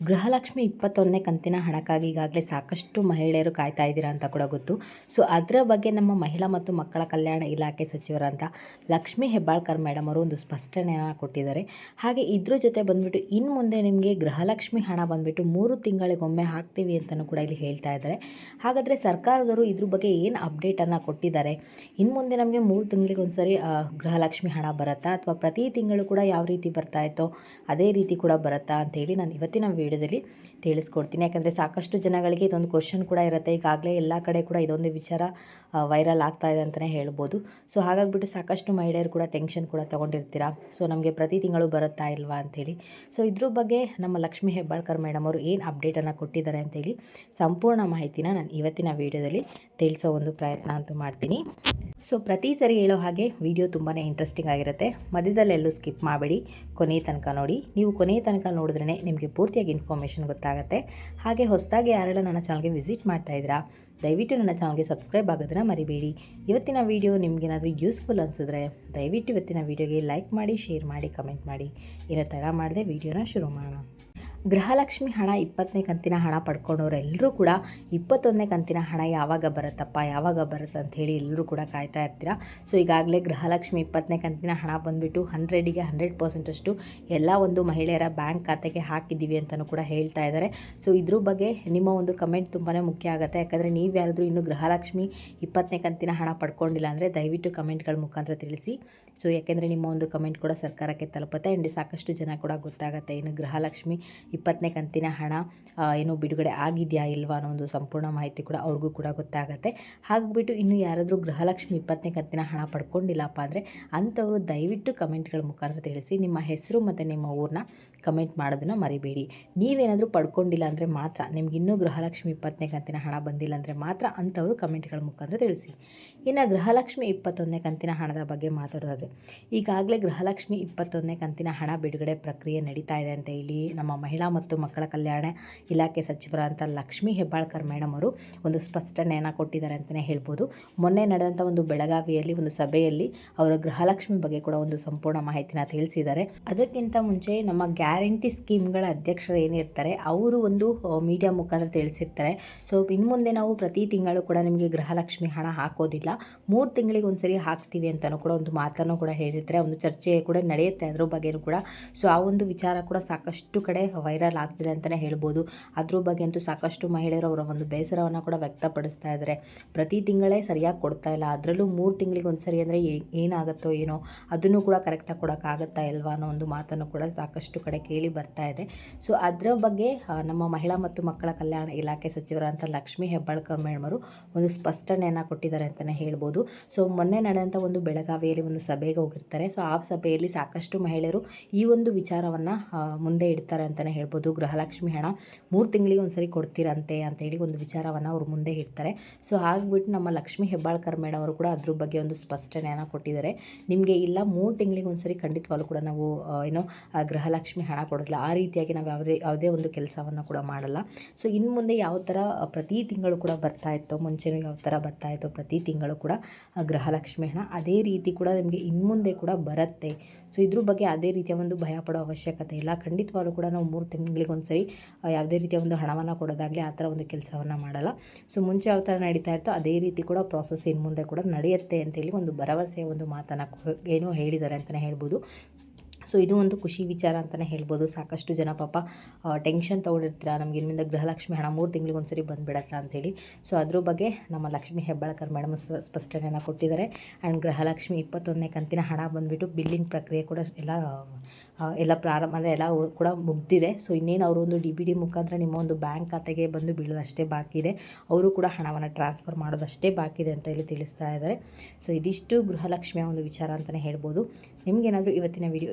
ಗೃಹಲಕ್ಷ್ಮಿ ಇಪ್ಪತ್ತೊಂದನೇ ಕಂತಿನ ಹಣಕ್ಕಾಗಿ ಈಗಾಗಲೇ ಸಾಕಷ್ಟು ಮಹಿಳೆಯರು ಕಾಯ್ತಾ ಇದ್ದೀರಾ ಅಂತ ಕೂಡ ಗೊತ್ತು. ಸೊ, ಅದರ ಬಗ್ಗೆ ನಮ್ಮ ಮಹಿಳಾ ಮತ್ತು ಮಕ್ಕಳ ಕಲ್ಯಾಣ ಇಲಾಖೆ ಸಚಿವರಂತ ಲಕ್ಷ್ಮೀ ಹೆಬ್ಬಾಳ್ಕರ್ ಮೇಡಮ್ ಅವರು ಒಂದು ಸ್ಪಷ್ಟನೆಯನ್ನು ಕೊಟ್ಟಿದ್ದಾರೆ. ಹಾಗೆ ಇದ್ರ ಜೊತೆ ಬಂದುಬಿಟ್ಟು ಇನ್ನು ಮುಂದೆ ನಿಮಗೆ ಗೃಹಲಕ್ಷ್ಮಿ ಹಣ ಬಂದುಬಿಟ್ಟು ಮೂರು ತಿಂಗಳಿಗೊಮ್ಮೆ ಹಾಕ್ತೀವಿ ಅಂತಲೂ ಕೂಡ ಇಲ್ಲಿ ಹೇಳ್ತಾ ಇದ್ದಾರೆ. ಹಾಗಾದರೆ ಸರ್ಕಾರದವರು ಇದ್ರ ಬಗ್ಗೆ ಏನು ಅಪ್ಡೇಟನ್ನು ಕೊಟ್ಟಿದ್ದಾರೆ? ಇನ್ನು ಮುಂದೆ ನಮಗೆ ಮೂರು ತಿಂಗಳಿಗೊಂದು ಸರಿ ಗೃಹಲಕ್ಷ್ಮಿ ಹಣ ಬರುತ್ತಾ ಅಥವಾ ಪ್ರತಿ ತಿಂಗಳು ಕೂಡ ಯಾವ ರೀತಿ ಬರ್ತಾ ಇತ್ತೋ ಅದೇ ರೀತಿ ಕೂಡ ಬರುತ್ತಾ ಅಂತೇಳಿ ನಾನು ಇವತ್ತಿನ ವಿಡಿಯೋದಲ್ಲಿ ತಿಳಿಸ್ಕೊಡ್ತೀನಿ. ಯಾಕಂದರೆ ಸಾಕಷ್ಟು ಜನಗಳಿಗೆ ಇದೊಂದು ಕ್ವಶನ್ ಕೂಡ ಇರುತ್ತೆ. ಈಗಾಗಲೇ ಎಲ್ಲ ಕಡೆ ಕೂಡ ಇದೊಂದು ವಿಚಾರ ವೈರಲ್ ಆಗ್ತಾ ಇದೆ ಅಂತಲೇ ಹೇಳ್ಬೋದು. ಸೊ ಹಾಗಾಗಿಬಿಟ್ಟು ಸಾಕಷ್ಟು ಮಹಿಳೆಯರು ಕೂಡ ಟೆನ್ಷನ್ ಕೂಡ ತೊಗೊಂಡಿರ್ತೀರಾ? ಸೊ ನಮಗೆ ಪ್ರತಿ ತಿಂಗಳು ಬರುತ್ತಾ ಇಲ್ವಾ ಅಂಥೇಳಿ ಸೊ ಇದ್ರ ಬಗ್ಗೆ ನಮ್ಮ ಲಕ್ಷ್ಮಿ ಹೆಬ್ಬಾಳ್ಕರ್ ಮೇಡಮ್ ಅವರು ಏನು ಅಪ್ಡೇಟನ್ನು ಕೊಟ್ಟಿದ್ದಾರೆ ಅಂತೇಳಿ ಸಂಪೂರ್ಣ ಮಾಹಿತಿನ ನಾನು ಇವತ್ತಿನ ವಿಡಿಯೋದಲ್ಲಿ ತಿಳಿಸೋ ಒಂದು ಪ್ರಯತ್ನ ಅಂತೂ ಮಾಡ್ತೀನಿ. ಸೊ ಪ್ರತಿ ಸರಿ ಹೇಳೋ ಹಾಗೆ ವಿಡಿಯೋ ತುಂಬಾ ಇಂಟ್ರೆಸ್ಟಿಂಗ್ ಆಗಿರುತ್ತೆ. ಮಧ್ಯದಲ್ಲೆಲ್ಲೂ ಸ್ಕಿಪ್ ಮಾಡಬೇಡಿ. ಕೊನೆಯ ತನಕ ನೋಡಿ. ನೀವು ಕೊನೆಯ ತನಕ ನೋಡಿದ್ರೇ ನಿಮಗೆ ಪೂರ್ತಿಯಾಗಿ ಇನ್ಫಾರ್ಮೇಷನ್ ಗೊತ್ತಾಗುತ್ತೆ. ಹಾಗೆ ಹೊಸದಾಗಿ ಯಾರೆಲ್ಲ ನನ್ನ ಚಾನಲ್ಗೆ ವಿಸಿಟ್ ಮಾಡ್ತಾ ಇದ್ದೀರಾ, ದಯವಿಟ್ಟು ನನ್ನ ಚಾನಲ್ಗೆ ಸಬ್ಸ್ಕ್ರೈಬ್ ಆಗೋದನ್ನು ಮರಿಬೇಡಿ. ಇವತ್ತಿನ ವೀಡಿಯೋ ನಿಮಗೇನಾದರೂ ಯೂಸ್ಫುಲ್ ಅನಿಸಿದ್ರೆ ದಯವಿಟ್ಟು ಇವತ್ತಿನ ವೀಡಿಯೋಗೆ ಲೈಕ್ ಮಾಡಿ, ಶೇರ್ ಮಾಡಿ, ಕಮೆಂಟ್ ಮಾಡಿ. ಇರೋ ತಡ ಮಾಡದೆ ವೀಡಿಯೋನ ಶುರು ಮಾಡೋಣ. ಗೃಹಲಕ್ಷ್ಮಿ ಹಣ ಇಪ್ಪತ್ತನೇ ಕಂತಿನ ಹಣ ಪಡ್ಕೊಂಡವರೆಲ್ಲರೂ ಕೂಡ ಇಪ್ಪತ್ತೊಂದನೇ ಕಂತಿನ ಹಣ ಯಾವಾಗ ಬರುತ್ತಪ್ಪ, ಯಾವಾಗ ಬರುತ್ತೆ ಅಂತ ಹೇಳಿ ಎಲ್ಲರೂ ಕೂಡ ಕಾಯ್ತಾ ಇರ್ತೀರ? ಸೊ ಈಗಾಗಲೇ ಗೃಹಲಕ್ಷ್ಮಿ ಇಪ್ಪತ್ತನೇ ಕಂತಿನ ಹಣ ಬಂದುಬಿಟ್ಟು ಹಂಡ್ರೆಡಿಗೆ ಹಂಡ್ರೆಡ್ ಪರ್ಸೆಂಟಷ್ಟು ಎಲ್ಲ ಒಂದು ಮಹಿಳೆಯರ ಬ್ಯಾಂಕ್ ಖಾತೆಗೆ ಹಾಕಿದ್ದೀವಿ ಅಂತಲೂ ಕೂಡ ಹೇಳ್ತಾ ಇದ್ದಾರೆ. ಸೊ ಇದ್ರ ಬಗ್ಗೆ ನಿಮ್ಮ ಒಂದು ಕಮೆಂಟ್ ತುಂಬಾ ಮುಖ್ಯ ಆಗುತ್ತೆ. ಯಾಕಂದರೆ ನೀವು ಯಾರಾದರೂ ಇನ್ನೂ ಗೃಹಲಕ್ಷ್ಮಿ ಇಪ್ಪತ್ತನೇ ಕಂತಿನ ಹಣ ಪಡ್ಕೊಂಡಿಲ್ಲ ಅಂದರೆ ದಯವಿಟ್ಟು ಕಮೆಂಟ್ಗಳ ಮುಖಾಂತರ ತಿಳಿಸಿ. ಸೊ ಯಾಕೆಂದರೆ ನಿಮ್ಮ ಒಂದು ಕಮೆಂಟ್ ಕೂಡ ಸರ್ಕಾರಕ್ಕೆ ತಲುಪುತ್ತೆ. ಆ್ಯಂಡ್ ಸಾಕಷ್ಟು ಜನ ಕೂಡ ಗೊತ್ತಾಗುತ್ತೆ ಇನ್ನು ಗೃಹಲಕ್ಷ್ಮಿ ಇಪ್ಪತ್ತನೇ ಕಂತಿನ ಹಣ ಏನು ಬಿಡುಗಡೆ ಆಗಿದೆಯಾ ಇಲ್ವಾ ಅನ್ನೋ ಒಂದು ಸಂಪೂರ್ಣ ಮಾಹಿತಿ ಕೂಡ ಅವ್ರಿಗೂ ಕೂಡ ಗೊತ್ತಾಗುತ್ತೆ. ಹಾಗಿಬಿಟ್ಟು ಇನ್ನು ಯಾರಾದರೂ ಗೃಹಲಕ್ಷ್ಮಿ ಇಪ್ಪತ್ತನೇ ಕಂತಿನ ಹಣ ಪಡ್ಕೊಂಡಿಲ್ಲಪ್ಪ ಅಂದರೆ ಅಂಥವರು ದಯವಿಟ್ಟು ಕಮೆಂಟ್ಗಳ ಮುಖಾಂತರ ತಿಳಿಸಿ. ನಿಮ್ಮ ಹೆಸರು ಮತ್ತು ನಿಮ್ಮ ಊರನ್ನ ಕಮೆಂಟ್ ಮಾಡೋದನ್ನು ಮರಿಬೇಡಿ. ನೀವೇನಾದರೂ ಪಡ್ಕೊಂಡಿಲ್ಲ ಅಂದರೆ ಮಾತ್ರ, ನಿಮ್ಗೆ ಇನ್ನೂ ಗೃಹಲಕ್ಷ್ಮಿ ಇಪ್ಪತ್ತನೇ ಕಂತಿನ ಹಣ ಬಂದಿಲ್ಲ ಅಂದರೆ ಮಾತ್ರ ಅಂಥವರು ಕಮೆಂಟ್ಗಳ ಮುಖಾಂತರ ತಿಳಿಸಿ. ಇನ್ನು ಗೃಹಲಕ್ಷ್ಮಿ ಇಪ್ಪತ್ತೊಂದನೇ ಕಂತಿನ ಹಣದ ಬಗ್ಗೆ ಮಾತಾಡೋದಾದರೆ, ಈಗಾಗಲೇ ಗೃಹಲಕ್ಷ್ಮಿ ಇಪ್ಪತ್ತೊಂದನೇ ಕಂತಿನ ಹಣ ಬಿಡುಗಡೆ ಪ್ರಕ್ರಿಯೆ ನಡೀತಾ ಇದೆ ಅಂತ ಹೇಳಿ ನಮ್ಮ ಮಹಿಳಾ ಮತ್ತು ಮಕ್ಕಳ ಕಲ್ಯಾಣ ಇಲಾಖೆ ಸಚಿವರಾದಂಥ ಲಕ್ಷ್ಮೀ ಹೆಬ್ಬಾಳ್ಕರ್ ಮೇಡಮ್ ಅವರು ಒಂದು ಸ್ಪಷ್ಟನೆಯನ್ನು ಕೊಟ್ಟಿದ್ದಾರೆ ಅಂತಲೇ ಹೇಳ್ಬೋದು. ಮೊನ್ನೆ ನಡೆದಂಥ ಒಂದು ಬೆಳಗಾವಿಯಲ್ಲಿ, ಒಂದು ಸಭೆಯಲ್ಲಿ ಅವರ ಗೃಹಲಕ್ಷ್ಮಿ ಬಗ್ಗೆ ಕೂಡ ಒಂದು ಸಂಪೂರ್ಣ ಮಾಹಿತಿನ ತಿಳಿಸಿದ್ದಾರೆ. ಅದಕ್ಕಿಂತ ಮುಂಚೆ ನಮ್ಮ ಗ್ಯಾರಂಟಿ ಸ್ಕೀಮ್ಗಳ ಅಧ್ಯಕ್ಷರು ಏನಿರ್ತಾರೆ, ಅವರು ಒಂದು ಮೀಡಿಯಾ ಮುಖಾಂತರ ತಿಳಿಸಿರ್ತಾರೆ. ಸೊ, ಇನ್ನು ಮುಂದೆ ನಾವು ಪ್ರತಿ ತಿಂಗಳು ಕೂಡ ನಿಮಗೆ ಗೃಹಲಕ್ಷ್ಮಿ ಹಣ ಹಾಕೋದಿಲ್ಲ. ಮೂರು ತಿಂಗಳಿಗೆ ಒಂದ್ಸರಿ ಹಾಕ್ತೀವಿ ಅಂತಲೂ ಕೂಡ ಒಂದು ಮಾತನ್ನು ಕೂಡ ಹೇಳಿರ್ತಾರೆ. ಒಂದು ಚರ್ಚೆ ಕೂಡ ನಡೆಯುತ್ತೆ ಅದ್ರ ಬಗ್ಗೆಯೂ ಕೂಡ. ಸೊ, ಆ ಒಂದು ವಿಚಾರ ಕೂಡ ಸಾಕಷ್ಟು ಕಡೆ ವೈರಲ್ ಆಗ್ತಿದೆ ಅಂತಲೇ ಹೇಳ್ಬೋದು. ಅದ್ರ ಬಗ್ಗೆ ಅಂತೂ ಸಾಕಷ್ಟು ಮಹಿಳೆಯರು ಅವರ ಒಂದು ಬೇಸರವನ್ನು ಕೂಡ ವ್ಯಕ್ತಪಡಿಸ್ತಾ ಇದ್ದಾರೆ ಪ್ರತಿ ತಿಂಗಳೇ ಸರಿಯಾಗಿ ಕೊಡ್ತಾ ಇಲ್ಲ. ಅದರಲ್ಲೂ ಮೂರು ತಿಂಗಳಿಗೆ ಒಂದು ಸರಿ ಅಂದರೆ ಏನಾಗುತ್ತೋ ಏನೋ ಅದನ್ನು ಕೂಡ ಕರೆಕ್ಟಾಗಿ ಕೊಡೋಕ್ಕಾಗತ್ತಾ ಇಲ್ವಾ ಅನ್ನೋ ಒಂದು ಮಾತನ್ನು ಕೂಡ ಸಾಕಷ್ಟು ಕಡೆ ಕೇಳಿ ಬರ್ತಾ ಇದೆ. ಸೊ ಅದರ ಬಗ್ಗೆ ನಮ್ಮ ಮಹಿಳಾ ಮತ್ತು ಮಕ್ಕಳ ಕಲ್ಯಾಣ ಇಲಾಖೆ ಸಚಿವರಂತ ಲಕ್ಷ್ಮೀ ಹೆಬ್ಬಾಳ್ಕರ್ ಮೇಡಮರು ಒಂದು ಸ್ಪಷ್ಟನೆಯನ್ನು ಕೊಟ್ಟಿದ್ದಾರೆ ಅಂತಲೇ ಹೇಳ್ಬೋದು. ಸೊ ಮೊನ್ನೆ ನಡೆದಂಥ ಒಂದು ಬೆಳಗಾವಿಯಲ್ಲಿ ಒಂದು ಸಭೆಗೆ ಹೋಗಿರ್ತಾರೆ. ಸೊ ಆ ಸಭೆಯಲ್ಲಿ ಸಾಕಷ್ಟು ಮಹಿಳೆಯರು ಈ ಒಂದು ವಿಚಾರವನ್ನು ಮುಂದೆ ಇಡ್ತಾರೆ ಅಂತಲೇ ಹೇಳ್ಬೋದು. ಗೃಹಲಕ್ಷ್ಮಿ ಹಣ ಮೂರು ತಿಂಗಳಿಗೆ ಒಂದ್ಸರಿ ಕೊಡ್ತೀರಂತೆ ಅಂತೇಳಿ ಒಂದು ವಿಚಾರವನ್ನು ಅವರು ಮುಂದೆ ಇಡ್ತಾರೆ ಸೊ, ಆಗಿಬಿಟ್ಟು ನಮ್ಮ ಲಕ್ಷ್ಮೀ ಹೆಬ್ಬಾಳ್ಕರ್ ಮೇಡಮ್ ಅವರು ಕೂಡ ಅದ್ರ ಬಗ್ಗೆ ಒಂದು ಸ್ಪಷ್ಟನೆಯನ್ನು ಕೊಟ್ಟಿದ್ದಾರೆ. ನಿಮಗೆ ಇಲ್ಲ, ಮೂರು ತಿಂಗಳಿಗೆ ಒಂದ್ಸರಿ ಖಂಡಿತವಾಗ್ಲೂ ಕೂಡ ನಾವು ಏನೋ ಗೃಹಲಕ್ಷ್ಮಿ ಹಣ ಕೊಡೋದಿಲ್ಲ. ಆ ರೀತಿಯಾಗಿ ನಾವು ಯಾವುದೇ ಯಾವುದೇ ಒಂದು ಕೆಲಸವನ್ನು ಕೂಡ ಮಾಡಲ್ಲ. ಸೊ ಇನ್ನು ಮುಂದೆ ಯಾವ ಥರ ಪ್ರತಿ ತಿಂಗಳು ಕೂಡ ಬರ್ತಾ ಇತ್ತೋ, ಮುಂಚೆನೂ ಯಾವ ಥರ ಬರ್ತಾ ಇತ್ತೋ ಪ್ರತಿ ತಿಂಗಳು ಕೂಡ ಗೃಹಲಕ್ಷ್ಮಿ ಹಣ ಅದೇ ರೀತಿ ಕೂಡ ನಿಮಗೆ ಇನ್ನು ಮುಂದೆ ಕೂಡ ಬರುತ್ತೆ. ಸೊ, ಇದ್ರ ಬಗ್ಗೆ ಅದೇ ರೀತಿಯ ಒಂದು ಭಯ ಅವಶ್ಯಕತೆ ಇಲ್ಲ. ಖಂಡಿತವಾಗ್ಲೂ ಕೂಡ ನಾವು ಮೂರು ತಿಂಗಳಿಗೆ ಒಂದು ಸರಿ ಯಾವುದೇ ರೀತಿಯ ಒಂದು ಹಣವನ್ನು ಕೊಡೋದಾಗಲಿ ಆ ಥರ ಒಂದು ಕೆಲಸವನ್ನು ಮಾಡಲ್ಲ. ಸೊ, ಮುಂಚೆ ಯಾವ ಥರ ನಡೀತಾ ಇರ್ತೋ ಅದೇ ರೀತಿ ಕೂಡ ಪ್ರಾಸೆಸ್ ಇನ್ನು ಮುಂದೆ ಕೂಡ ನಡೆಯುತ್ತೆ ಅಂತೇಳಿ ಒಂದು ಭರವಸೆಯ ಒಂದು ಮಾತನ್ನು ಏನು ಹೇಳಿದ್ದಾರೆ ಅಂತಲೇ ಹೇಳ್ಬೋದು. ಸೊ ಇದು ಒಂದು ಖುಷಿ ವಿಚಾರ ಅಂತಲೇ ಹೇಳ್ಬೋದು. ಸಾಕಷ್ಟು ಜನ ಪಾಪ ಟೆನ್ಷನ್ ತೊಗೊಂಡಿರ್ತೀರ. ನಮಗೆ ಇಲ್ಲಿಂದ ಗೃಹಲಕ್ಷ್ಮಿ ಹಣ ಮೂರು ತಿಂಗಳಿಗೆ ಒಂದ್ಸರಿ ಬಂದುಬಿಡತ್ತಾ ಅಂತೇಳಿ ಸೊ ಅದ್ರ ಬಗ್ಗೆ ನಮ್ಮ ಲಕ್ಷ್ಮಿ ಹೆಬ್ಬಾಳ್ಕರ್ ಮೇಡಮ್ ಸ್ಪಷ್ಟನೆಯನ್ನು ಕೊಟ್ಟಿದ್ದಾರೆ. ಆ್ಯಂಡ್ ಗೃಹಲಕ್ಷ್ಮಿ ಇಪ್ಪತ್ತೊಂದನೇ ಕಂತಿನ ಹಣ ಬಂದುಬಿಟ್ಟು ಬಿಲ್ಲಿಂಗ್ ಪ್ರಕ್ರಿಯೆ ಕೂಡ ಎಲ್ಲ ಎಲ್ಲ ಪ್ರಾರಂಭ, ಅಂದರೆ ಎಲ್ಲ ಕೂಡ ಮುಗ್ದಿದೆ. ಸೊ ಇನ್ನೇನು ಅವರು ಒಂದು ಡಿ ಬಿ ಡಿ ಮುಖಾಂತರ ನಿಮ್ಮ ಒಂದು ಬ್ಯಾಂಕ್ ಖಾತೆಗೆ ಬಂದು ಬೀಳೋದಷ್ಟೇ ಬಾಕಿ ಇದೆ. ಅವರು ಕೂಡ ಹಣವನ್ನು ಟ್ರಾನ್ಸ್ಫರ್ ಮಾಡೋದಷ್ಟೇ ಬಾಕಿ ಇದೆ ಅಂತ ಇಲ್ಲಿ ತಿಳಿಸ್ತಾ ಇದ್ದಾರೆ. ಸೊ ಇದಿಷ್ಟು ಗೃಹಲಕ್ಷ್ಮಿಯ ಒಂದು ವಿಚಾರ ಅಂತಲೇ ಹೇಳ್ಬೋದು. ನಿಮಗೇನಾದರೂ ಇವತ್ತಿನ ವಿಡಿಯೋ